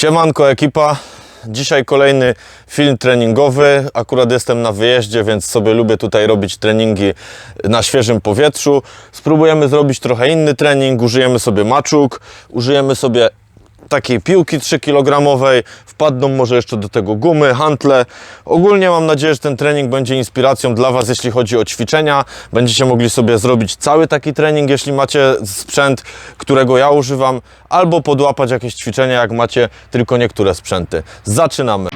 Siemanko ekipa, dzisiaj kolejny film treningowy. Akurat jestem na wyjeździe, więc sobie lubię tutaj robić treningi na świeżym powietrzu. Spróbujemy zrobić trochę inny trening, użyjemy sobie maczug, użyjemy sobie takiej piłki 3 kg, wpadną może jeszcze do tego gumy, hantle. Ogólnie mam nadzieję, że ten trening będzie inspiracją dla Was, jeśli chodzi o ćwiczenia. Będziecie mogli sobie zrobić cały taki trening, jeśli macie sprzęt, którego ja używam, albo podłapać jakieś ćwiczenia, jak macie tylko niektóre sprzęty. Zaczynamy.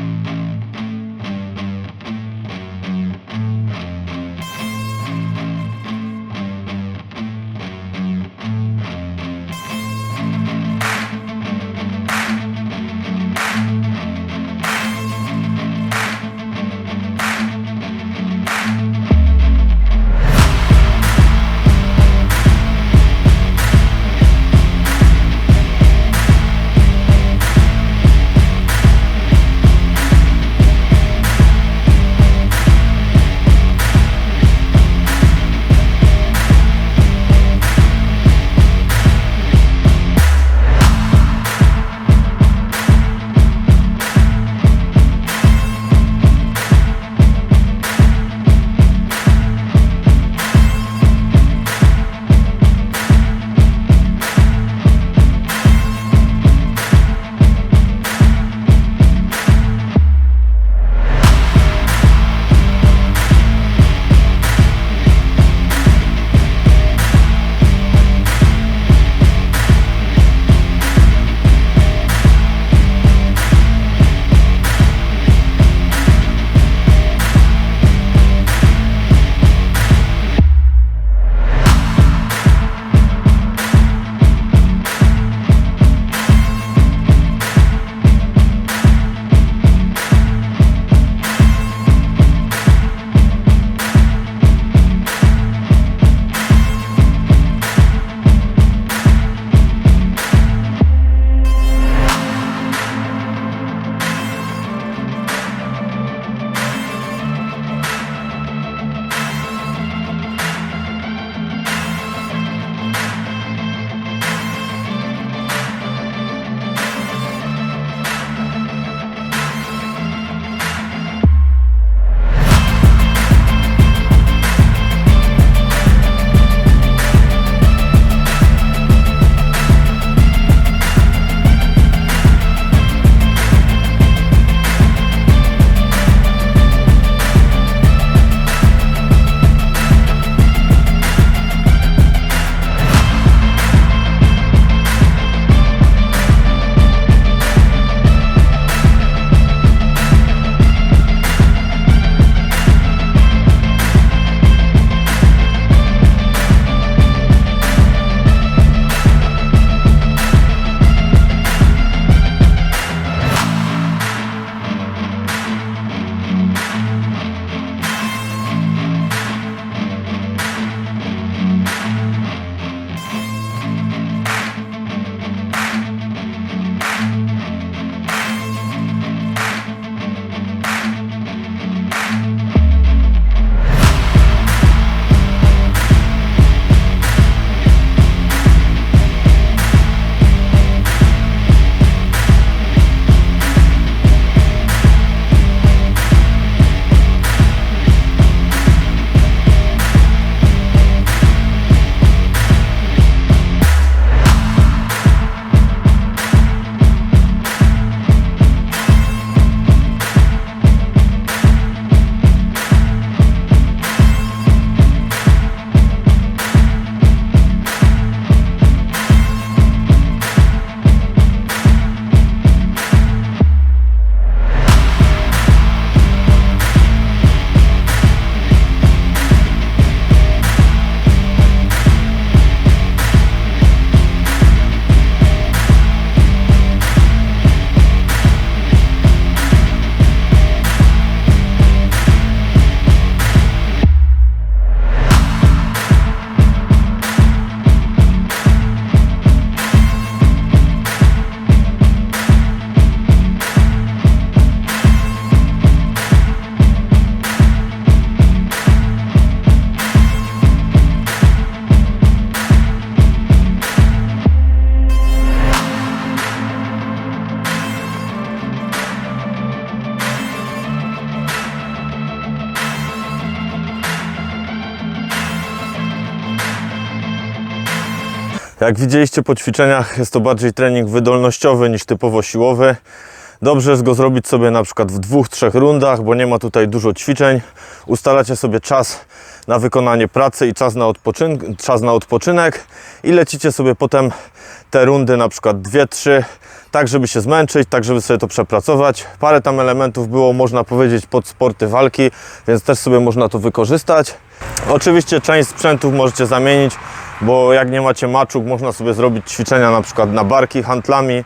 Jak widzieliście po ćwiczeniach, jest to bardziej trening wydolnościowy niż typowo siłowy. Dobrze jest go zrobić sobie na przykład w dwóch, trzech rundach, bo nie ma tutaj dużo ćwiczeń. Ustalacie sobie czas na wykonanie pracy i czas na, odpoczyn- czas na odpoczynek i lecicie sobie potem te rundy na przykład dwie, trzy, tak żeby się zmęczyć, tak żeby sobie to przepracować. Parę tam elementów było, można powiedzieć, pod sporty walki, więc też sobie można to wykorzystać. Oczywiście część sprzętów możecie zamienić, bo jak nie macie maczug, można sobie zrobić ćwiczenia na przykład na barki handlami,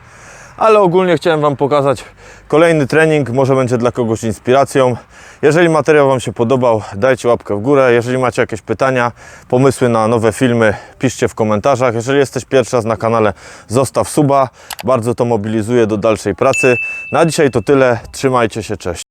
ale ogólnie chciałem Wam pokazać kolejny trening, może będzie dla kogoś inspiracją. Jeżeli materiał Wam się podobał, dajcie łapkę w górę. Jeżeli macie jakieś pytania, pomysły na nowe filmy, piszcie w komentarzach. Jeżeli jesteś pierwszy raz na kanale, zostaw suba. Bardzo to mobilizuje do dalszej pracy. Na dzisiaj to tyle. Trzymajcie się, cześć.